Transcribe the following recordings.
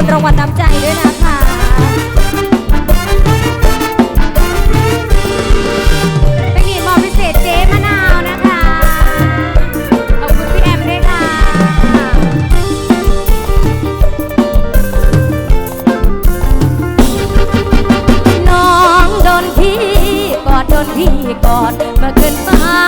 คุณรางวัลน้ำใจด้วยนะคะเปนหนีมอพิเศษเจ๊มะนาวนะคะ ขอบคุณพี่แอมด้ค่ะ น้องโดนพี่กอดโดนพี่กอดเมื่อคืนฟ้า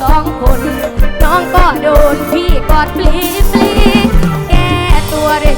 สองคน น้องก็โดนพี่กอดปลีปลีแก้ตัวด้วย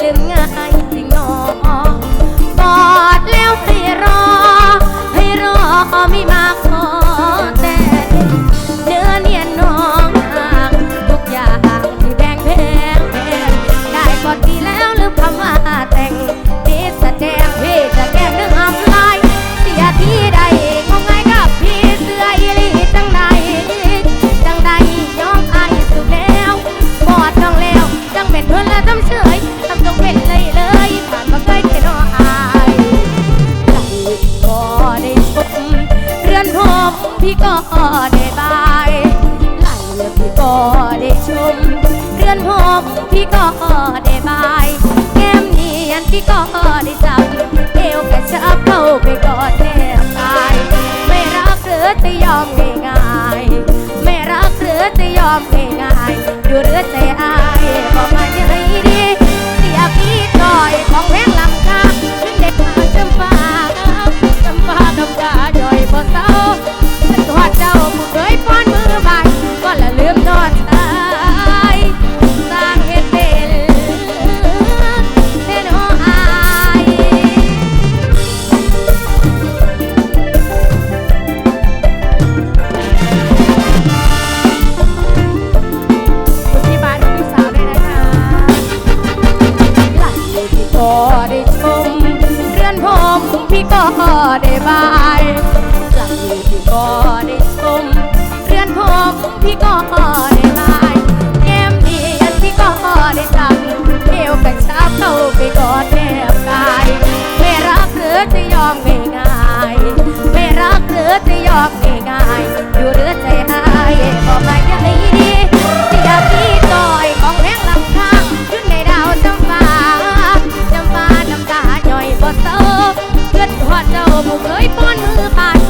ลืมง่ายสิงอบอดแล้วให้รอ ให้รอไม่มา พี่ก็ได้บายไหลเรือพี่ก็ได้ชม เรือนหอมพี่ก็ได้บาย แก้มเนียนพี่ก็ได้จับเอวกระชับเข้าไปกอดแนบตาย ไม่รักหรือจะยอมง่ายๆไม่รักหรือจะยอมง่ายๆอยู่หรือใจอายายหลังอยู่ที่ก็ได้ชมเรือนผมพี่ก็ ยป้อนมือปาด